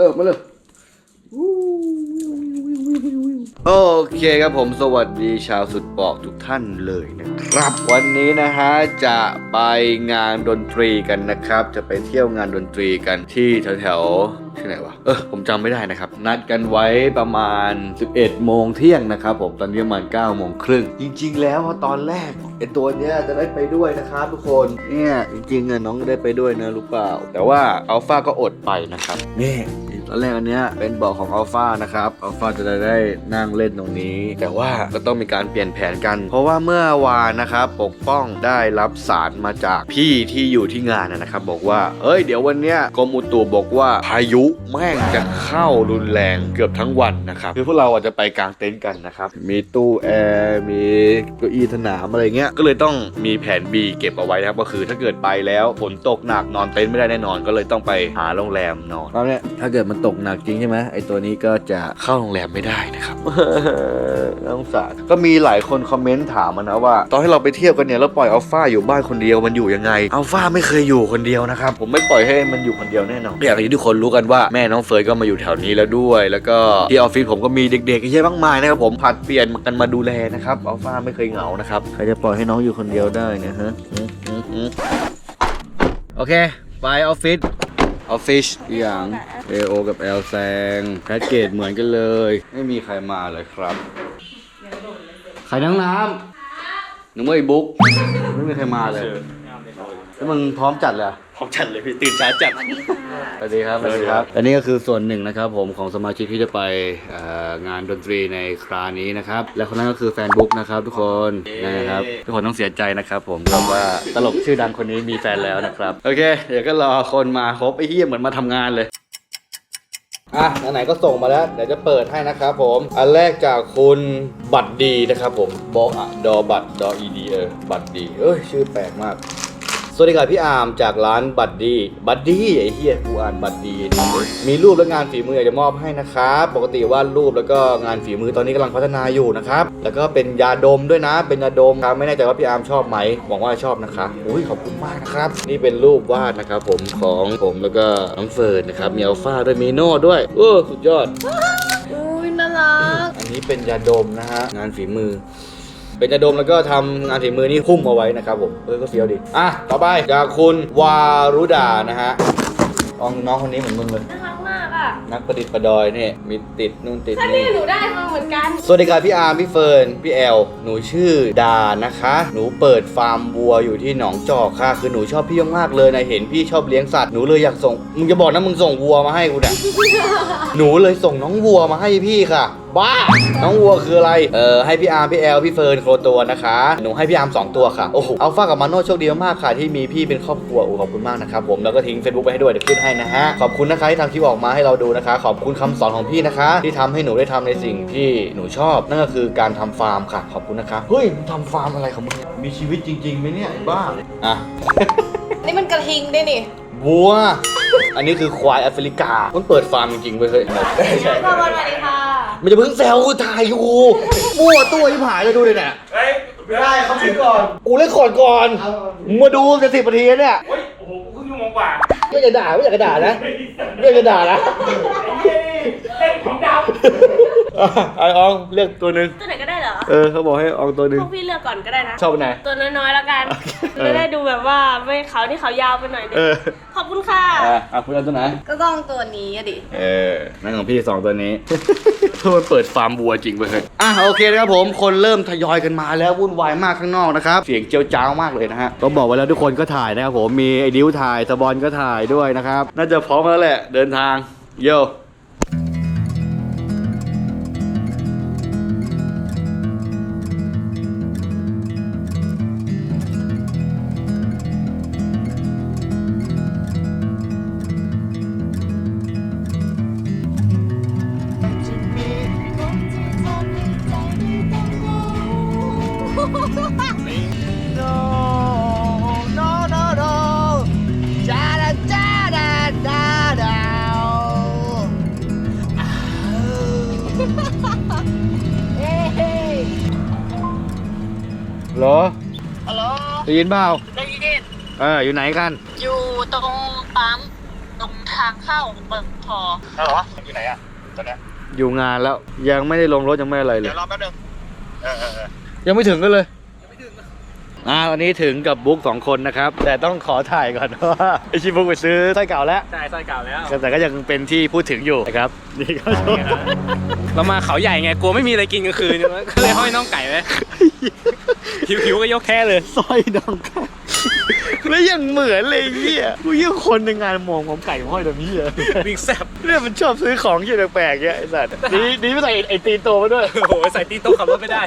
เริ่มมาเลยโอเคครับผมสวัสดีชาวสุดปอกทุกท่านเลยนะครับ วันนี้นะฮะจะไปงานดนตรีกันนะครับ จะไปเที่ยวงานดนตรีกันที่แถวๆที่ไหนวะเออผมจำไม่ได้นะครับ นัดกันไว้ประมาณ 11 โมงเที่ยงนะครับผมตอนนี้ประมาณ9โมงครึ่งจริง ๆ แล้วตอนแรกไอตัวเนี้ยจะได้ไปด้วยนะครับทุกคนเนี่ยจริงๆอะน้องได้ไปด้วยนะรู้เปล่า แต่ว่าอัลฟาก็อดไปนะครับนี่ ตอนแรกอันเนี้ยเป็นเบอกของอัลฟานะครับอัลฟาจะได้นั่งเล่นตรงนี้ แต่ว่าก็ต้องมีการเปลี่ยนแผนกัน เพราะว่าเมื่อวานนะครับปกป้องได้รับสารมาจากพี่ที่อยู่ที่งานนะครับ บอกว่าเอ้ยเดี๋ยววันเนี้ยกรมอุตุบอกว่าพายุแม่งจะเข้ารุนแรงเกือบทั้งวันนะครับคือพวกเราอาจจะไปกลางเต็นท์กันนะครับมีตู้แอร์มีเก้าอี้สนามอะไรเงี้ยก็เลยต้องมีแผน B เก็บเอาไว้นะครับก็คือถ้าเกิดไปแล้วฝนตกหนักนอนเต็นท์ไม่ได้แน่นอน ก็เลยต้องไปหาโรงแรมนอนแล้วเนี่ยถ้าเกิดมันตกหนักจริงใช่ไหมไอตัวนี้ก็จะเข้าโรงแรมไม่ได้นะครับน่าสงสารก็มีหลายคนคอมเมนต์ถามมานะว่า ตอนที่เราไปเที่ยวกันเนี่ยแล้วปล่อยอัลฟาอยู่บ้านคนเดียวมันอยู่ยังไงอัลฟาไม่เคยอยู่คนเดียวนะครับผมไม่ปล่อยให้มันอยู่คนเดียวแน่นอนอย่างที่ทุกคนรู้กันว่าแม่น้องเฟยก็มาอยู่แถวนี้แล้วด้วย แล้วก็ที่ออฟฟิศผมก็มีเด็กๆเยอะมากมายนะครับผมผัดเปลี่ยนกันมาดูแลนะครับอัลฟาไม่เคยเหงานะครับใครจะปล่อยให้น้องอยู่คนเดียวได้เนะฮะอืมอืมอืมโอเค ไปออฟฟิศ ออฟฟิศอย่างเอโอกับแอลแซงแพ็กเกจเหมือนกันเลย ไม่มีใครมาเลยครับ ใครนั่งน้ำหนูเมื่าไอ้บุ๊กไม่มีใครมาเลย แล้วมึงพร้อมจัดเลยอะพร้อมจัดเลยพี่ตื่นเช้าจัดสวัสดีครับสวัสดีครับ อันนี้ก็คือส่วนหนึ่งนะครับผมของสมาชิกที่จะไปเอ่องานดนตรีในครานี้นะครับ และคนนั้นก็คือแฟนบุ๊กนะครับทุกคนนะครับทุกคนต้องเสียใจนะครับผมเพราะว่าตลกชื่อดังคนนี้มีแฟนแล้วนะครับ โอเค เดี๋ยวก็รอคนมาครบไอ้เหี้ยเหมือนมาทำงานเลย อะไหนๆก็ส่งมาแล้ว เดี๋ยวจะเปิดให้นะครับผม อันแรกจากคุณบัตรดีนะครับผมบอกอะดอบัตรดอ ed เออบัตรดี เอ้ย ชื่อแปลกมาก สวัสดีครับพี่อาร์มจากร้านบัตดีบัตดีไอ้เฮียกูอ่านบัตดีมีรูปและงานฝีมืออยากจะมอบให้นะครับปกติวาดรูปแล้วก็งานฝีมือตอนนี้กำลังพัฒนาอยู่นะครับแล้วก็เป็นยาดมด้วยนะ เป็นยาดมครับไม่แน่ใจว่าพี่อาร์มชอบไหมหวังว่าชอบนะครับอุ้ยขอบคุณมากนะครับ นี่เป็นรูปวาดนะครับผมของผมแล้วก็น้องเฟิร์นนะครับมีอัลฟาด้วยมีโน่ด้วยโอ้สุดยอดอุ้ยน่ารักอันนี้เป็นยาดมนะฮะงานฝีมือ เป็นยาดมแล้วก็ทำงานฝีมือนี่หุ้มเอาไว้นะครับผมเออก็เฟี้ยวดีอะต่อไปจากคุณวารุดานะฮะน้องน้องคนนี้เหมือนมึงเลย น่ารักมากอะนักประดิษฐ์ประดอยนี่มีติดนู่นติดถ้านี่นี่ หนูได้มาเหมือนกันสวัสดีครับพี่อาร์มพี่เฟิร์นพี่แอลหนูชื่อดานะคะ หนูเปิดฟาร์มวัวอยู่ที่หนองจอกค่ะ คือหนูชอบพี่มากๆเลยนะเห็นพี่ชอบเลี้ยงสัตว์หนูเลยอยากส่งมึงจะบอกนะมึงส่งวัวมาให้กูเนี่ยหนูเลยส่งน้องวัวมาให้พี่ค่ะบ้า น้องวัวคืออะไร เออให้พี่อาร์มพี่แอลพี่เฟิร์นโครตัวนะคะ หนูให้พี่อาร์มสองตัวค่ะ โอ้โหอัลฟากับมาโน่โชคดีมากๆค่ะ ที่มีพี่เป็นครอบครัวโอ้ขอบคุณมากนะครับผม แล้วก็ทิ้ง Facebook ไปให้ด้วยเดี๋ยวขึ้นให้นะฮะ ขอบคุณนะคะที่ทำคลิปออกมาให้เราดูนะคะ ขอบคุณคำสอนของพี่นะคะ ที่ทำให้หนูได้ทำในสิ่งที่หนูชอบ นั่นก็คือการทำฟาร์มค่ะ ขอบคุณนะคะเฮ้ยมึงทำฟาร์มอะไรของมึงเนี่ยมีชีวิตจริงๆไหมเนี่ยไอ้บ้าอะนี่มันกระทิงด้วยนี่วัว อันนี้คือควายแอฟริกา มันเปิดฟาร์มจริงๆเว้ยเฮ้ยใช่ค่ะสวัสดีค่ะมันจะเพิ่งแซวกูถ่ายอยู่มั่วตัวที่หายเลยดูเลยเนี่ยเฮ้ยไม่ได้เขาถึงก่อนกูเล่นก่อนก่อนมึงมาดูจะสิบนาทีแล้วเนี่ยเฮ้ยโอ้โหกูเพิ่งชั่วโมงกว่าไม่อยากจะด่าไม่อยากจะด่านะไม่อยากจะด่านะไอ้เหี้ยนี่เล่นของดาว อะไออองเลือกตัวหนึ่งตัวไหนก็ได้เหรอ เออเขาบอกให้อองตัวหนึ่งพวกพี่เลือกก่อนก็ได้นะ ชอบอันไหน ตัวน้อยๆแล้วกัน เออ จะได้ดูแบบว่าไม่เขาที่เขายาวไปหน่อยนึงเออขอบคุณค่ะ อะอะคุณเอาตัวไหน ก็ต้องตัวนี้อะดิ เออนั่นของพี่สองตัวนี้ เพื่อมันเปิดฟาร์มวัวจริงไปเลยอะโอเคนะครับผมคนเริ่มทยอยกันมาแล้ววุ่นวายมากข้างนอกนะครับเสียงเจียวจ้าวมากเลยนะฮะต้องบอกไว้แล้วทุกคนก็ถ่ายนะครับผมมีไอ้ดิวถ่ายสบอลก็ถ่ายด้วยนะครับ น่าจะพร้อมแล้วแหละเดินทาง โย เหรอฮัลโหลได้ยินเปล่าได้ยินเอออยู่ไหนกัน อยู่ตรงปั๊มตรงแถทางเข้าเปิดพอฮัลโหลอยู่ไหนอะตอนเนี้ยอยู่งานแล้วยังไม่ได้ลงรถยังไม่อะไรเลเดี๋ยยวรอแป๊บนึงเออเออเออยังไม่ถึงกันเลย อ่าวันนี้ถึงกับบุ๊กสองคนนะครับ แต่ต้องขอถ่ายก่อนว่าไอชิบุ๊กไปซื้อไส้เก่าแล้วใช่ซอยเก่าแล้ว แต่ก็ยังเป็นที่พูดถึงอยู่นะครับนี่ก็ชมเรามาเขาใหญ่ไงกลัวไม่มีอะไรกินกลางคืนก็เลยห้อยน่องไก่ไว้หิวๆก็ยกแค่เลยสร้อยดองไก่ แล้วยังเหมือนเลยเฮียกูยิ่งคนในงานมองผมไก่ห้อยแบบนี้เลยวิ่งแซ่บเนี่ยมันชอบซื้อของที่แปลกๆเงี้ยไอ้สัตว์ดีดีไม่ใส่ไอตีนโตมาด้วย โอ้โหใส่ตีนโต๊ะขับรถไม่ได้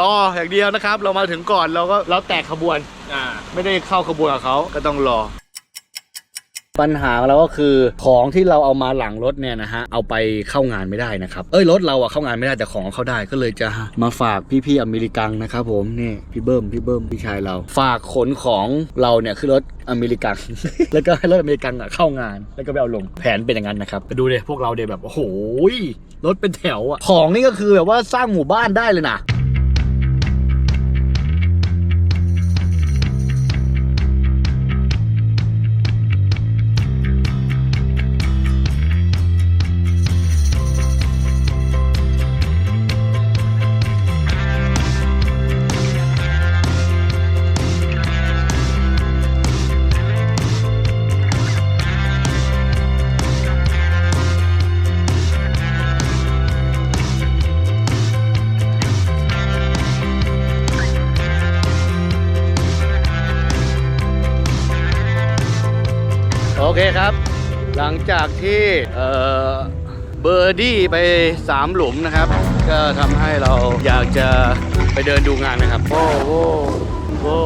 รออย่างเดียวนะครับ เรามาถึงก่อนเราก็เราแตกขบวน อ่า ไม่ได้เข้าขบวนกับเขาก็ต้องรอ ปัญหาเราก็คือของที่เราเอามาหลังรถเนี่ยนะฮะเอาไปเข้างานไม่ได้นะครับเอ้ยรถเราอะเข้างานไม่ได้แต่ของเข้าได้ก็เลยจะมาฝากพี่ๆอเมริกันนะครับผมนี่พี่เบิ้มพี่เบิ้มพี่ชายเรา ฝากขนของเราเนี่ยขึ้นรถอเมริกัน แล้วก็ให้รถอเมริกันอะเข้างาน แล้วก็ไปเอาลงแผนเป็นอย่างนั้นนะครับไปดูเลยพวกเราเดยแบบโอ้โหรถเป็นแถวอะของนี่ก็คือแบบว่าสร้างหมู่บ้านได้เลยนะ อเคครับ หลังจากที่เอ่อเบอร์ดี้ไป 3 หลุมนะครับ ก็ทำให้เราอยากจะไปเดินดูงานนะครับ โอ้โหโอ้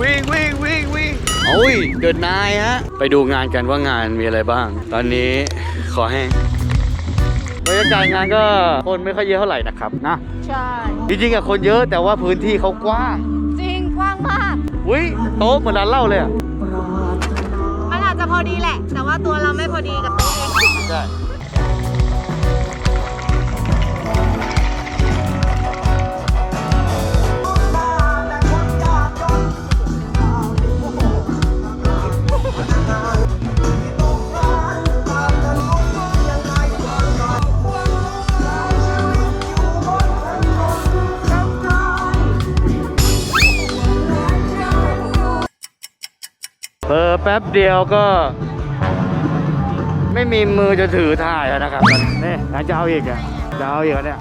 วิ่งวิ่งวิ่งวิ่งโอ้ย เดินนายฮะ ไปดูงานกันว่างานมีอะไรบ้าง ตอนนี้ขอแห้งบรรยากาศงานก็คนไม่ค่อยเยอะเท่าไหร่นะครับนะใช่ จริงๆอะคนเยอะแต่ว่าพื้นที่เขากว้าง จริงกว้างมาก อุ้ยโต๊ะเหมือนร้านเหล้าเลยอะมันอา จะพอดีแหละ แต่ว่าตัวเราไม่พอดีกับตัวเอง ใช่ ป๊บเดียวก็ ไม่มีมือจะถือถ่ายแล้วนะครับนี่นายจะเอาอีกอะจะเอาอีกอะเนี่ย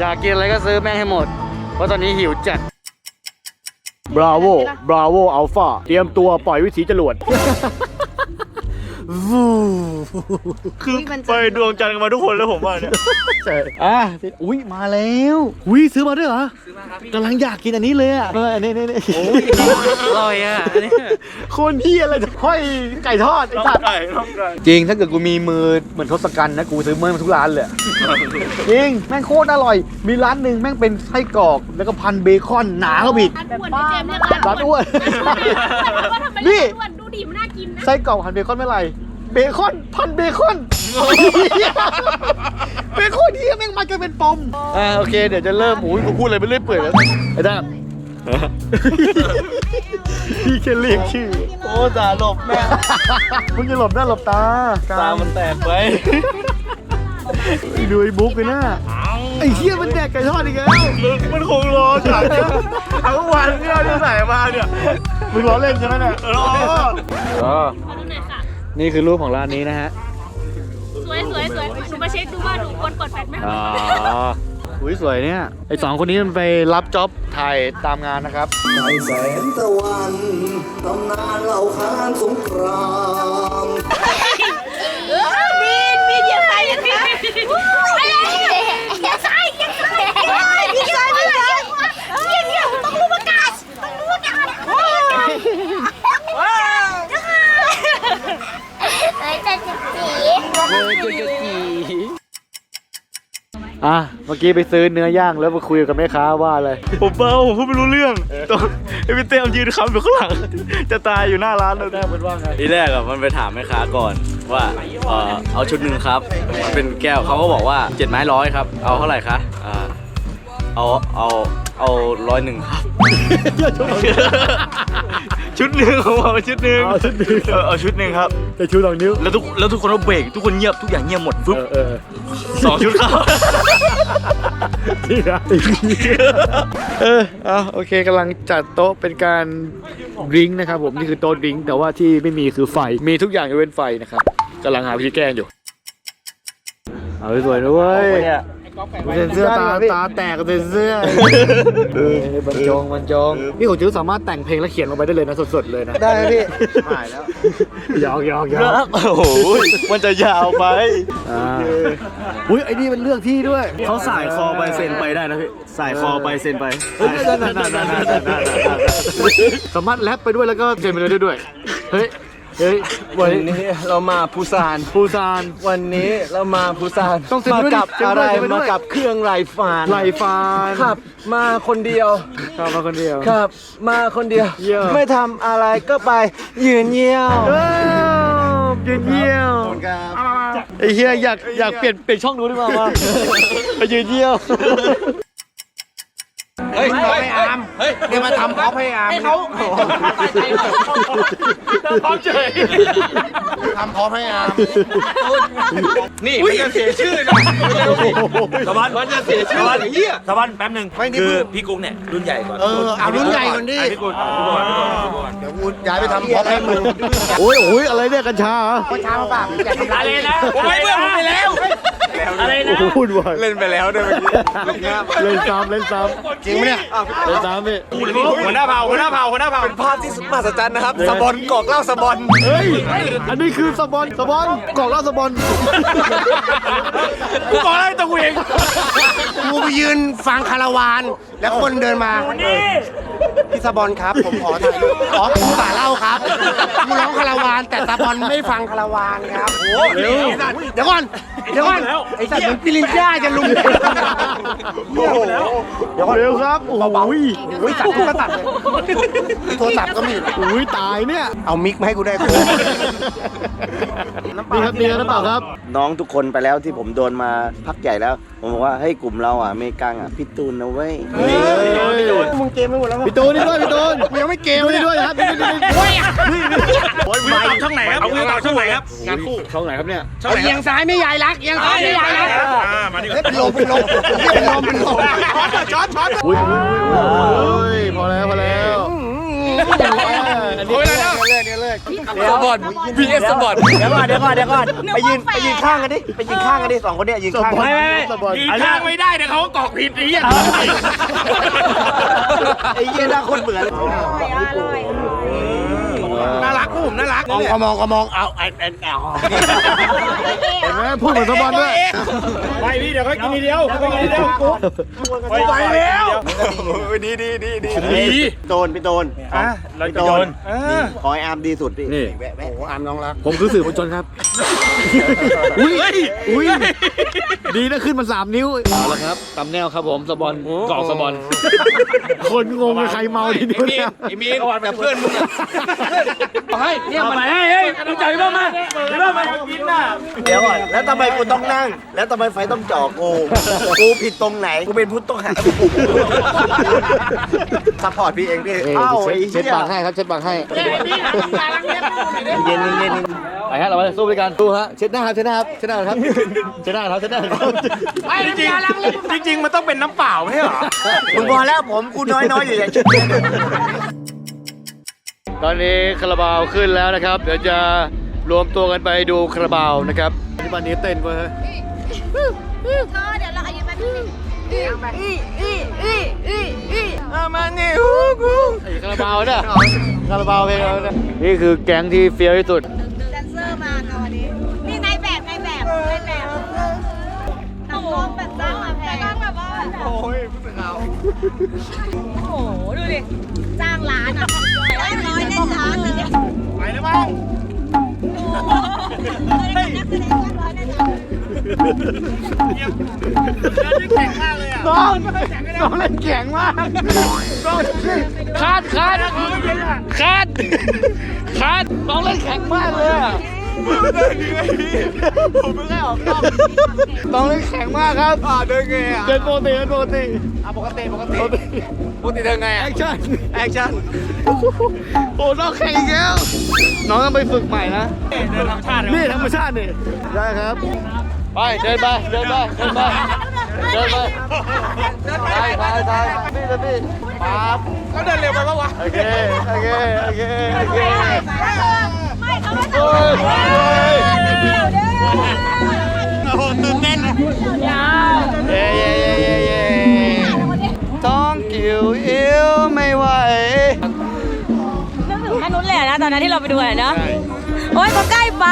อยากกินอะไรก็ซื้อแม่งให้หมด เพราะตอนนี้หิวจัด Bravo Bravo Alpha เตรียมตัวปล่อยวิถีจรวด วูคือไปดวงจันทร์กันมาทุกคนแล้วผมว่าเนี่ยใช่อะอุ้ยมาแล้วอุ้ยซื้อมาด้วยเหรอซื้อมาครับพี่กำลังอยากกินอันนี้เลยอะเอออันนี้นี่นี่โอ้ยอร่อยอะอันนี้คนที่อะไรจะห้อยไก่ทอดไอ้น่องสัตว์ไก่น่องไก่จริงถ้าเกิดกูมีมือเหมือนทศกัณฐ์นะกูซื้อเมื่อมาทุกร้านเลยจริงแม่งโคตรอร่อย มีร้านหนึ่งแม่งเป็นไส้กรอกแล้วก็พันเบคอนหนาเข้าไปอีกร้านอ้วนพี่เจมส์เรียกร้านร้านอ้วนว่าทำไมนี่ร้านอ้วนดูดิมันน่ากินนะ ไส้กรอกพันเบคอนไม่ไร เบคอนพันเบคอนเบคอนที่แม่งมากันเป็นปมอ่าโอเคเดี๋ยวจะเริ่มโอ้ยกูพูดอะไรไปเรื่อยเปื่อยแล้วไอ้ด้าพี่แค่เรียกชื่อ โอ้จ่าหลบแม่มึงจะหลบหน้าหลบตาตามันแตกไปดูไอ้บุ๊กเลยนะ ไอ้เหี้ยมันแดกไก่ทอดอีกแล้วมันคงรอฉันทั้งวันที่เราจะใส่มาเนี่ยมึงล้อเล่นใช่ไหมเนี่ยรออ๋อขอดูหน่อยค่ะ นี่คือรูปของร้านนี้นะฮะสวยสวยสวยหนูมาเช็คดูว่าหนูควรเปิดแฟลชไหมอ๋ออุ้ยสวยเนี่ยไอสองคนนี้มันไปรับจ็อบถ่ายตามงานนะครับในแสงตะวันตำนานเล่าขานสงครามบินบินอย่าใส่อย่าใส่อย่าใส่อย่าใส่อย่าใส่อย่าใส่เนี่ยเนี่ยต้องรู้ประกาศต้องรู้ประกาศ อะเมื่อกี้ไปซื้อเนื้อย่างแล้วมาคุยกับแม่ค้าว่าอะไร ผมเบาผมพูดไม่รู้เรื่องตอนไอ้พี่เต้มยืนคำอยู่ข้างหลัง จะตายอยู่หน้าร้านเลยแม่เป็นว่าไงทีแรกอะมันไปถามแม่ค้าก่อนว่าเออเอาชุดหนึ่งครับ มันเป็นแก้วเขาก็บอกว่าเจ็ดไม้ร้อยครับ เอาเท่าไหร่คะอ่า เอาเอาเอาร้อยหนึ่งครับ ชุดหนึ่งผมเอาชุดหนึ่งเอาชุดหนึ่ง เออเอาชุดหนึ่งครับแต่ชูสองนิ้ว แล้วทุกแล้วทุกคนก็เบรกทุกคนเงียบทุกอย่างเงียบหมดฟึ๊บเออเออสองชุดครับจริงนะเออเอาโอเคกำลังจัดโต๊ะเป็นการดริงก์นะครับผมนี่คือโต๊ะดริงก์แต่ว่าที่ไม่มีคือไฟมีทุกอย่างยกเว้นไฟนะครับกำลังหาวิธีแก้อยู่เอาให้สวยนะเว้ย เซ็นเสื้อตาตาแตกเซ็นเสื้อเออบรรจงบรรจงนี่ผมจื้อสามารถแต่งเพลงแล้วเขียนลงไปได้เลยนะสดๆเลยนะได้ไหมพี่หายแล้วหยอกหยอกหยอกโอ้โหมันจะยาวไปอ่าอุ้ยไอ้นี่มันเลือกที่ด้วยเขาสายคอไปเซ็นไปได้นะพี่สายคอไปเซ็นไปเฮ้ยนั่นนั่นนั่นนั่นนั่นนั่นนั่นสามารถแรปไปด้วยแล้วก็เซ็นไปเลยได้ด้วยเฮ้ย เฮ้ยวันนี้เรามาปูซาน ปูซาน วันนี้เรามาปูซานต้องเซ็นมาด้วยกับเซ็นอะด้ไรวยเซ็นด้วยมากับเครื่องไรฟานไหลฟานครับ มาคนเดียวครับมาคนเดียว ครับ มาคนเดียว เยี่ยม ไม่ทำอะไรก็ไปยืนเยี่ยวเอ้าเยี่ยมเยี่ยมไอ้เฮียอยากอยากเปลี่ยนเปลี่ยนช่องดูดีกว่ามาไปยืนเยี่ยว เฮ้ยเฮ้ยอามเฮ้ยเดี๋ยวมาทำพ็อปให้อามให้เขาพร้อมเฉยทำพ็อปให้อามนี่มันจะเสียชื่อนะสวัสดิ์มันจะเสียชื่อไอ้เหี้ยสวัสดิ์แป๊บหนึงคือพี่กุ๊กเนี่ยรุ่นใหญ่ก่อนเออเอารุ่นใหญ่ก่อนดิพี่กุ๊กพี่กุ๊กพี่กุ๊กพี่กุ๊กเดี๋ยวกูย้ายไปทำพ็อปให้มึงโอ้ยโอ้ยอะไรเนี่ยกัญชาเหรอเช้ามาปากอย่าทำร้ายอะไรนะผมไม่เบื่อผมไปแล้ว อะไรนะโอ้โหพูดว่าเล่นไปแล้วด้วยเมื่อกี้ลูกหน้าเล่นซ้ำเล่นซ้จริงไหมเนี่ยำเล่นซ้ำพี่หัวหน้าเผ่าหัวหน้าเผ่าหัวหน้าเผ่าภาพที่สุดมหัศจรรย์นะครับสะบอนกอกเหล่าสะบอนเฮ้ยอันนี้คือสปอนสปอนกล่องเหล่าสปอนกูบอกอะไรตัวกูเองกูไปยืนฟังคาราวาน แล้วคนเดินมาพี่สะบอนครับ ผมขอถ่ายรูปอ๋อกูสาเล่าครับกูร้องคาราวาน แต่สะบอนไม่ฟังคาราวานครับโอ้เร็วเดี๋ยวก่อน เดี๋ยวก่อนไอ้สัตว์เหมือนปิลินย่าจะลุมโอ้โหเดี๋ยวก่อนเร็วครับโอ้โหอุ้ยสัตว์ก็ตัดเลยโทรศัพท์ก็มีอุ้ยตายเนี่ยเอามิกมาให้กูได้กูนี่ครับนี่ครับน้ำเปล่าครับ น้องทุกคนไปแล้วที่ผมโดนมาพักใหญ่แล้ว ผมบอกว่าเฮ้ยกลุ่มเราอะอเมริกังอะพี่ตูนนะเว้ยมึงเกมไปหมดแล้วพี่ตูนนี่ด้วยพี่ตูนกูยังไม่เกมตูนเลยนี่ด้วยครับนี่นี่นี่โอ้ยวิวต่อช่องไหนครับเอาวิวต่อช่องไหนครับงานคู่ช่องไหนครับเนี่ยช่องไหนเอียงซ้ายไม่ใหญ่รักเอียงซ้ายไม่ใหญ่รักอ่ามาดิเฮ้ยเป็นลมเป็นลมเป็นลมเป็นลมช็อตช็อตอุ้ยอุ้ยอุ้ยพอแล้วพอแล้วโอ้ยแล้ว สปอร์ต PS สปอร์ตเดี๋ยวก่อนเดี๋ยวก่อนเดี๋ยวก่อนไปยืนไปยืนข้างกันดิไปยืนข้างกันดิสองคนเนี้ยยืนข้างกันไม่ไม่ยืนข้างไม่ได้เดี๋ยวเขาก็กอกผิดไอ้เหี้ยไอ้เหี้ยหน้าคนเหมือน น่ารักพวกผมน่ารักมองก็มองก็มองเอาไอ้ไอ้เอาเห็นไหมพูดเหมือนสปอนด้วยไปพี่เดี๋ยวเขากินทีเดียวเขากินทีเดียวไปไปแล้วดีดีดีดีดีโดนพี่โดนอะเราจะโดนขอให้อาร์มดีสุดพี่นี่โอ้โหอามน้องรัก ผมคือสื่อมวลชนครับอุ้ยอุ้ยดีนะขึ้นมาสามนิ้วเอาละครับตำแนวครับผมสปอนกล่องสปอนคนงงเลยใครเมาทีเดียวเนี่ยไอ้มีนแบบเพื่อนมึงอะให้เนี่ยมันให้เฮ้ยน้ำใจบ้างมาบ้างมากินน่ะเดี๋ยวก่อนแล้วทำไมกูต้องนั่ง แล้วทำไมไฟต้องจ่อกูกูผิดตรงไหนกูเป็นผู้ต้องหาซัพพอร์ตพี่เองพี่เอ้าไอ้เช็เหี้ดยปากให้ครับเช็ดปากให้เย็นเย็นไปฮะเรามาสู้ด้วยกันสู้ฮะเช็ดหน้าครับเช็ดหน้าครับเช็ดหน้าครับเช็ดหน้าครับเช็ดหน้าครับจริงจริงมันต้องเป็นน้ำเปล่าไม่ใช่เหรอมึงพอแล้วผมกูน้อยๆอยู่อย่างชุดเนี้ย ตอนนี้คาราบาวขึ้นแล้วนะครับ เดี๋ยวจะรวมตัวกันไปดูคาราบาวนะครับที่บ้านนี้เต้นเว้ยเธอเดี๋ยวเราอายุแป๊บนึงอีอีอีอีอีมานี่ฮู้กูคาราบาวเนี่ยคาราบาวเพลงเราเนี่ยนี่คือแก๊งที่เฟี้ยวที่สุดแดนเซอร์มาค่ะวันนี้นี่นายแบบนายแบบนายแบบตัดกล้องแบบจ้างมาแพงจ้างแบบว่าโอ้ยผู้สื่อข่าวโอ้โหดูดิจ้ นนักแสดงจ้างร้อยเล่นร้านน้องน้องเล่นแข็งมากคาดคาดคาดคาดน้องเล่นแข็งมากเลยอะต้องเล่นแข็งมากครับอ่าเดินไงอะเดินปกติเดินปกติอะปกติปกติ ปกติเดินไงแออะคชั่นแอคชั่นโอ้น้องแข่งอีกแล้ว น้องต้องไปฝึกใหม่นะเดินธรรมชาตินี่ธรรมชาตินี่ได้ครับ ไปเดินไปเดินไปเดินไปเดินไปไปไปไปพี่เลยพี่ปั๊บก็เดินเร็วไปปะวะโอเคโอเคโอเคโอเคไม่เขาไม่โอ้ยโอ้ยโอ้โหตื่นเต้นยาวเย้เย้เย้เย้ เย้ต้องกิ่วไม่ไหวนึกถึงแค่นู้นเละนะตอนนั้นที่เราไปดูอะเนาะโอ๊ยก็ใกล้ไป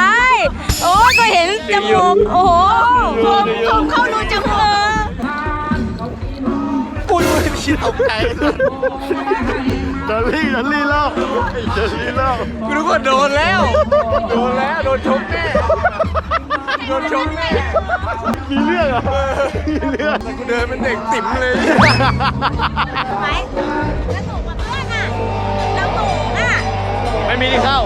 โอ๊ยก็เห็นจมูกโอ้โหโคมโคมเข้ารูจมูกกูดูที่ชิดเอาไกลเดินลี่เดินลี่แล้วเดินลี่แล้วกูรู้ว่าโดนแล้ว โดนแล้ว โดนชกแน่ โดนชกแน่ มีเรื่องเหรอะมีเรื่องกูเดินเป็นเด็กติ๋มเลย ไหมแล้วถูกกับเพื่อนอะเราถูกอะ ไม่มีที่เข้า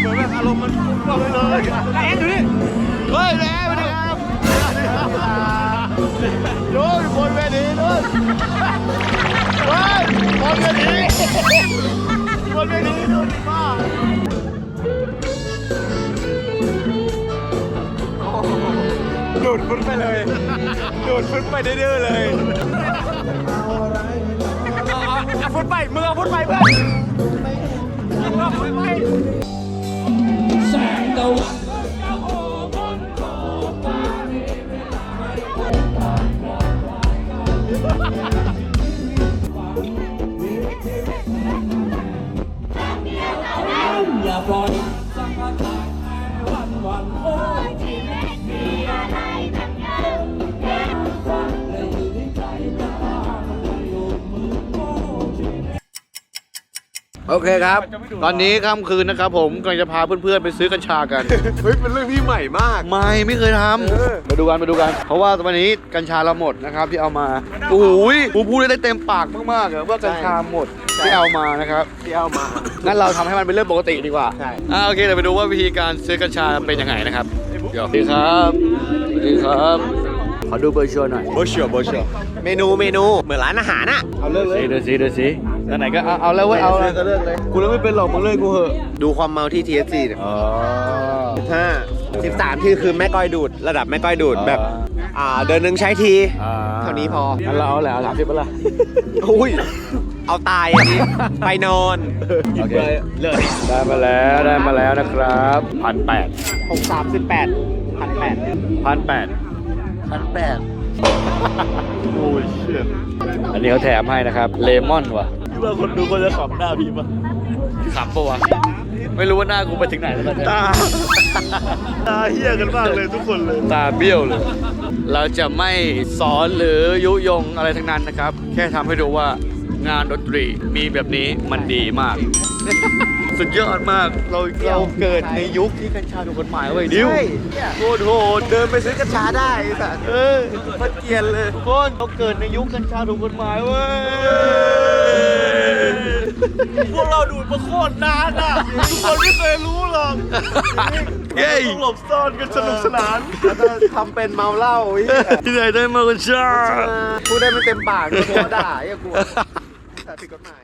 เหมือนแบบอารมณ์มันฟุ้งเข้าไปเลยแอนดูดิเฮ้ยแล้มาดิครับโน้นบนเวทีโน้นเฮ้ยบนเวทีบนเวทีโน้นป้า ดูดฟุตไปเลย ดูดฟุตไปเด้อๆเลยเอาฟุตไปมึงเอาฟุตไปเพื่อน คครับ ตอนนี้ค่ำคืนนะครับ ผมกำลังจะพาเพื่อนๆไปซื้อกัญชากัน เฮ้ยเป็นเรื่องที่ใหม่มาก ไม่ไม่เคยทำมาดูกันมาดูกัน เพราะว่าวันนี้กัญชาเราหมดนะครับที่เอามาโอ้ยกูพูดได้เต็มปากมากๆอะว่ากัญชาหมดที่เอามานะครับ ที่เอามา งั้นเราทำให้มันเป็นเรื่องปกติดีกว่าใช่ อ่าโอเคเดี๋ยวไปดูว่าวิธีการซื้อกัญชาเป็นยังไงนะครับเดี๋ยวสวัสดีครับสวัสดีครับ ขอดูเบอร์ชัวร์หน่อยโบชัวโบชัวเมนูเมนูเหมือนร้านอาหารอะเอาเลือกเลยเดี๋ยวสิเดี๋ยวสิ ไหนๆก็เอาเอาแล้วเว้ยเอาเลือกก็เลือกเลยกูแล้วไม่เป็นหรอกมึงเลยกูเหอะดูความเมาที่ TSC เนี่ยอ๋อ ห้าสิบสามที่คือแม่ก้อยดูด ระดับแม่ก้อยดูดแบบ อ่าเดินหนึ่งใช้ที เท่านี้พอ งั้นเราเอาแหละเอาสามสิบเปล่าอุ้ย เอาตายอันนี้ ไปนอน โอเคเลิกได้มาแล้วได้มาแล้วนะครับพันแปดหกสามสิบแปดพันแปดพันแปดพันแปดโอ้ยเชี่ยอันนี้เขาแถมให้นะครับเลมอนว่ะคิด ว่าคนดูคนจะขำหน้าพี่ปะขำปะวะ ไม่รู้ว่าหน้ากูไปถึงไหนแล้วตอนเนี้ยตา ตาเฮี้ยกันมากเลยทุกคนเลย ตาเบี้ยวเลย เราจะไม่สอนหรือยุยงอะไรทั้งนั้นนะครับ แค่ทำให้ดูว่างานดนตรีมีแบบนี้มันดีมาก สุดยอดมากเราเราเกิดในยุคที่กัญชาถูกกฎหมายเว้ยดิวใช่โคตรโหดเดินไปซื้อกัญชาได้ไอ้สัสเออมันเกลียนเลย ทุกคนเราเกิดในยุคกัญชาถูกกฎหมายเว้ย พวกเราดูดมาโคตรนานอะ ทุกคนไม่เคยรู้หรอกเย้ต้องหลบซ่อนกันสนุกสนานแล้วก็ทำเป็นเมาเหล้าไอ้เหี้ยที่ไหนได้มากัญชาพูดได้ไม่เต็มปากเลยโดนด่าอย่ากลัวแต่ผิดกฎหมาย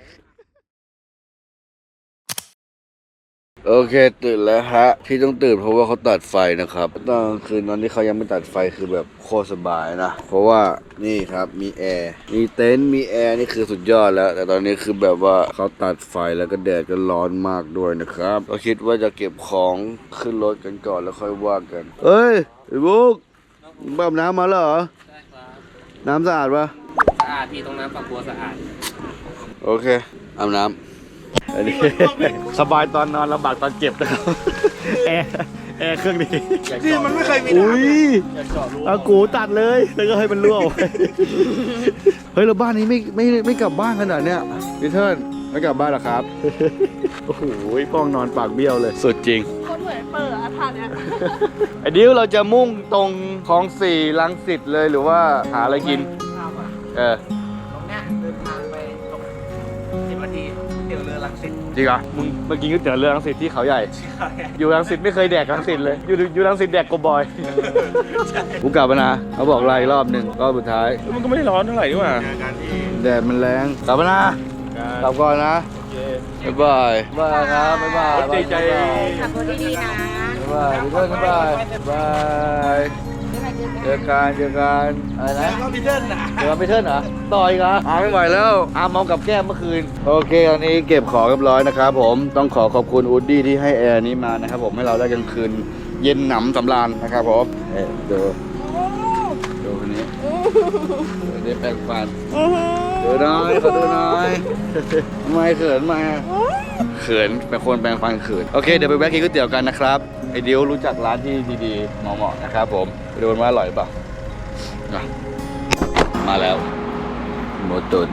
โอเคตื่นแล้วฮะ ที่ต้องตื่นเพราะว่าเขาตัดไฟนะครับตอนกลางคืนตอนที่เขายังไม่ตัดไฟคือแบบโคตรสบายนะ เพราะว่านี่ครับมีแอร์มีเต็นท์มีแอร์นี่คือสุดยอดแล้ว แต่ตอนนี้คือแบบว่าเขาตัดไฟแล้วก็แดดก็ร้อนมากด้วยนะครับเราคิดว่าจะเก็บของขึ้นรถกันก่อนแล้วค่อยว่ากันเอ้ยไอ้บุ๊กมึงแบบน้ำมาแล้วเหรอน้ำสะอาดปะสะอาดพี่ตรงนั้นฝักบัวสะอาดโอเคอาบน้ำอันนี้ สบายตอนนอนลำบากตอนเจ็บนะครับแอร์แอร์เครื่องนี้นี่มันไม่เคยมีอุ้ยอากูตัดเลยแล้วก็ให้มันรั่วออกไปเฮ้ยเราบ้านนี้ไม่ไม่ไม่กลับบ้านขนาดเนี้ยพี่เทิร์นไม่กลับบ้านหรอครับโอ้โหป้องนอนปากเบี้ยวเลยสุดจริงคนเหมือนเปิดอะท่าเนี้ยไอ้ดิวเราจะมุ่งตรงคลองสี่ลังสิตเลยหรือว่าหาอะไรกินเออ จริงเหรอมึงเมื่อกี้ก๋วยเตี๋ยวเรือรังสิตที่เขาใหญ่ อยู่รังสิตไม่เคยแดกรังสิตเลย อยู่อยู่รังสิตแดกกบบอยกูกลับมานะเขาบอกไล่รอบหนึ่งรอบสุดท้าย มันก็ไม่ได้ร้อนเท่าไหร่นี่หว่าแดดมันแรงกลับมานะกลับก่อนนะบ๊ายบายบ๊ายบายครับบ๊ายบายใจใจขับรถดีๆนะบ๊ายบายทุกคนบ๊ายบายบ๊ายบาย เจอกันเจอกันอะไรนะก็พีเทิร์นนะเดี๋ยวไปเทิร์นเหรอต่ออีกเหรออาไม่ไหวแล้วอาเมากับแก้มเมื่อคืน โอเคตอนนี้เก็บของเรียบร้อยนะครับผมต้องขอขอบคุณอูดดี้ที่ให้แอร์นี้มานะครับผมให้เราได้กลางคืน เย็นหนำสำราญนะครับผมเอ๊ะดูดูคนนี้เดี๋ยวได้แปลงฟันดูหน้อยขอดูหน้อยทำไมเขินมาเขินเป็นคนแปลงฟันเขินโอเคเดี๋ยวไปแวะกินก๋วยเตี๋ยวกันนะครับไอเดียวรู้จักร้านที่ดีๆเหมาะๆนะครับผม ไปดูกันว่าอร่อยหรือเปล่าอะมาแล้วโมตุน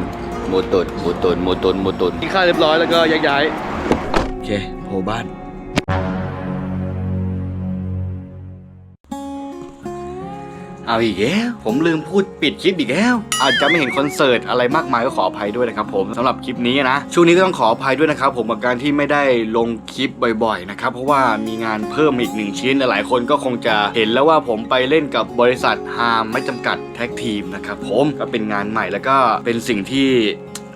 โมตุนโมตุนโมตุนโมตุนกินข้าวเรียบร้อยแล้วก็ย้ายย้ายโอเคโผล่บ้าน เอาอีกแล้วผมลืมพูดปิดคลิปอีกแล้ว อาจจะไม่เห็นคอนเสิร์ตอะไรมากมายก็ขออภัยด้วยนะครับผมสำหรับคลิปนี้นะช่วงนี้ก็ต้องขออภัยด้วยนะครับผมกับการที่ไม่ได้ลงคลิปบ่อยๆนะครับเพราะว่ามีงานเพิ่มอีกหนึ่งชิ้นหลายๆคนก็คงจะเห็นแล้วว่าผมไปเล่นกับบริษัทฮามไม่จำกัดแท็กทีมนะครับผมก็เป็นงานใหม่แล้วก็เป็นสิ่งที่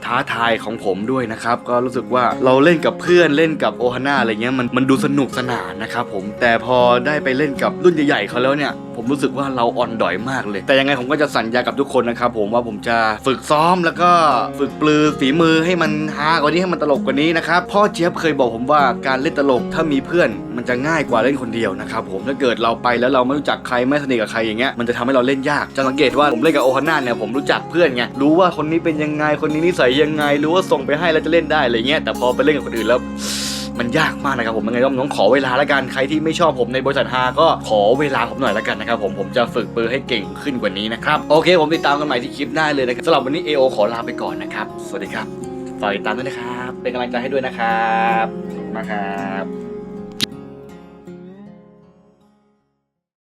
ท้าทายของผมด้วยนะครับ ก็รู้สึกว่าเราเล่นกับเพื่อนเล่นกับโอฮาน่าอะไรเงี้ยมันมันดูสนุกสนานนะครับผมแต่พอได้ไปเล่นกับรุ่นใหญ่ๆเขาแล้วเนี่ยผมรู้สึกว่าเราอ่อนดอยมากเลย แต่ยังไงผมก็จะสัญญากับทุกคนนะครับผมว่าผมจะฝึกซ้อมแล้วก็ฝึกปลือฝีมือให้มันฮากว่านี้ให้มันตลกกว่านี้นะครับพ่อเจี๊ยบเคยบอกผมว่าการเล่นตลกถ้ามีเพื่อนมันจะง่ายกว่าเล่นคนเดียวนะครับผมถ้าเกิดเราไปแล้วเราไม่รู้จักใครไม่สนิทกับใครอย่างเงี้ยมันจะทำให้เราเล่นยากจะสังเกตว่าผมเล่นกับโอฮาน่าเนี่ยผมรู้จักเพื่อนไงรู้ว่าคนนี้เป็นยังไงคนนี้นิสัยยังไงรู้ว่าส่งไปให้แล้วจะเล่นได้อะไรเงี้ยแต่พอไปเล่นกับคนอื่นแล้วมันยากมากนะครับผมยังไงก็ต้องขอเวลาละกันใครที่ไม่ชอบผมในบริษัทฮาก็ขอเวลาผมหน่อยละกันนะครับผมผมจะฝึกปือให้เก่งขึ้นกว่านี้นะครับโอเค ผมติดตามกันใหม่ที่คลิปหน้าเลยนะครับสำหรับวันนี้ AO ขอลาไปก่อนนะครับ สวัสดีครับฝากติดตามด้วยนะครับ เป็นกำลังใจให้ด้วยนะครับมาครับ